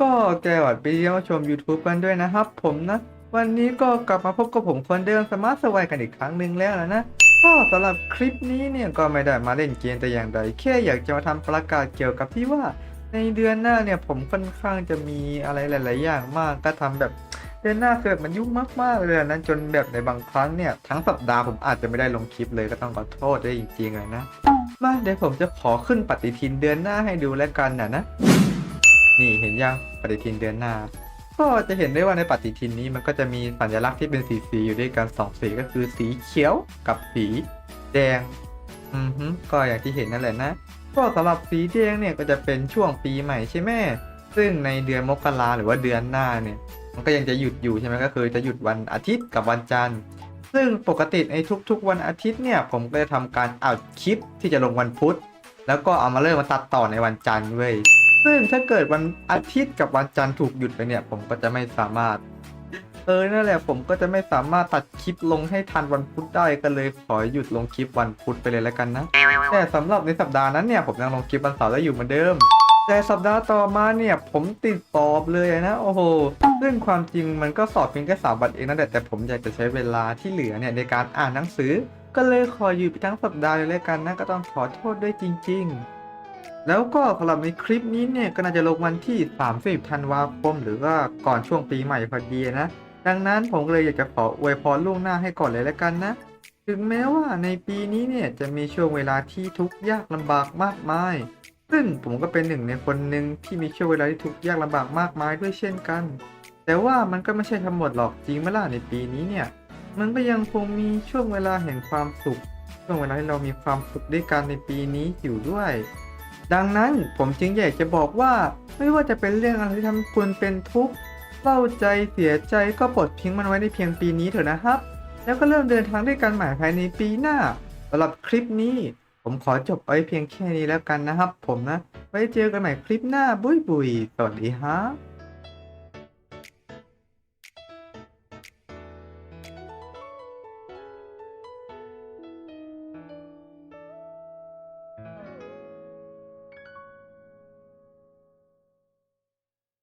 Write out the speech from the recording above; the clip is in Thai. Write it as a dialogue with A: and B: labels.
A: ก็แกวัดไปเยี่ยมชม YouTube กันด้วยนะครับ ผมนะ วันนี้ก็กลับมาพบกับผมคนเดิมสมาร์ทสวัยกันอีกครั้งหนึ่งแล้วนะก็สำหรับคลิปนี้เนี่ยก็ไม่ได้มาเล่นเกมแต่อย่างใดแค่อยากจะมาทำประกาศเกี่ยวกับที่ว่า ในเดือนหน้าเนี่ยผมค่อนข้างจะมีอะไรหลาย ๆ อย่างมากก็ทำแบบเดือนหน้าคือแบบมันยุ่งมากๆเลยนะจนแบบในบางครั้งเนี่ยทั้งสัปดาห์ผมอาจจะไม่ได้ลงคลิปเลยก็ต้องขอโทษด้วยจริงๆเลยนะมาเดี๋ยวผมจะขอขึ้นปฏิทินเดือนหน้าให้ดูแล้วกันนะนะ นี่เห็นยังปฏิทินเดือนหน้า ก็จะเห็นได้ว่าในปฏิทินนี้มันก็จะมีสัญลักษณ์ที่เป็นสีสีอยู่ด้วยกันสองสีก็คือสีเขียวกับสีแดง อือฮึก็อย่างที่เห็นนั่นแหละนะ ก็สำหรับสีแดงเนี่ยก็จะเป็นช่วงปีใหม่ใช่ไหมซึ่งในเดือนมกราหรือว่าเดือนหน้าเนี่ย มันก็ยังจะหยุดอยู่ใช่ไหมก็คือจะหยุดวันอาทิตย์กับวันจันทร์ ซึ่งปกติในทุกๆ วันอาทิตย์เนี่ย ผมก็จะทำการอัดคลิปที่จะลงวันพุธ แล้วก็เอามาเริ่มมาตัดต่อในวันจันทร์เว้ย ซึ่งถ้าเกิดวันอาทิตย์กับวันจันทร์ถูกหยุดไปเนี่ย ผมก็จะไม่สามารถ เออนั่นแหละผมก็จะไม่สามารถตัดคลิปลงให้ทันวันพุธได้ก็เลยขอหยุดลงคลิปวันพุธไปเลยแล้วกันนะ แต่สำหรับในสัปดาห์นั้นเนี่ยผมยังลงคลิปวันเสาร์ได้อยู่เหมือนเดิม แต่สัปดาห์ต่อมาเนี่ย ผมติดสอบเลยนะโอ้โหซึ่งความจริงมันก็สอบเพียงแค่สามวันเองนั่นแหละแต่ผมอยากจะใช้เวลาที่เหลือเนี่ยในการอ่านหนังสือ ก็เลยขออยู่ไปทั้งสัปดาห์เลยแล้วกันนะก็ต้องขอโทษด้วยจริง ๆ แล้วก็สำหรับในคลิปนี้เนี่ยก็น่าจะลงวันที่30ธันวาคม หรือว่าก่อนช่วงปีใหม่พอดีนะ ดังนั้นผมก็เลยอยากจะขออวยพรล่วงหน้าให้ก่อนเลยแล้วกันนะ ถึงแม้ว่าในปีนี้เนี่ยจะมีช่วงเวลาที่ทุกข์ยากลำบากมากมาย ซึ่งผมก็เป็นหนึ่งในคนหนึ่งที่มีช่วงเวลาที่ทุกข์ยากลำบากมากมายด้วยเช่นกัน แต่ว่ามันก็ไม่ใช่ทั้งหมดหรอกจริงไหมล่ะในปีนี้เนี่ย มันก็ยังคงมีช่วงเวลาแห่งความสุข ช่วงเวลาที่เรามีความสุขด้วยกันในปีนี้อยู่ด้วย ดังนั้นผมจึงอยากจะบอกว่า ไม่ว่าจะเป็นเรื่องอะไรที่ทำให้คุณเป็นทุกข์เศร้าใจเสียใจก็ปลดทิ้งมันไว้ในเพียงปีนี้เถอะนะครับ แล้วก็เริ่มเดินทางด้วยกันใหม่ภายในปีหน้าสำหรับคลิปนี้ ผมขอจบไว้เพียงแค่นี้แล้วกันนะครับ ผมนะ ไว้เจอกันใหม่คลิปหน้าบุยบุยสวัสดีครับ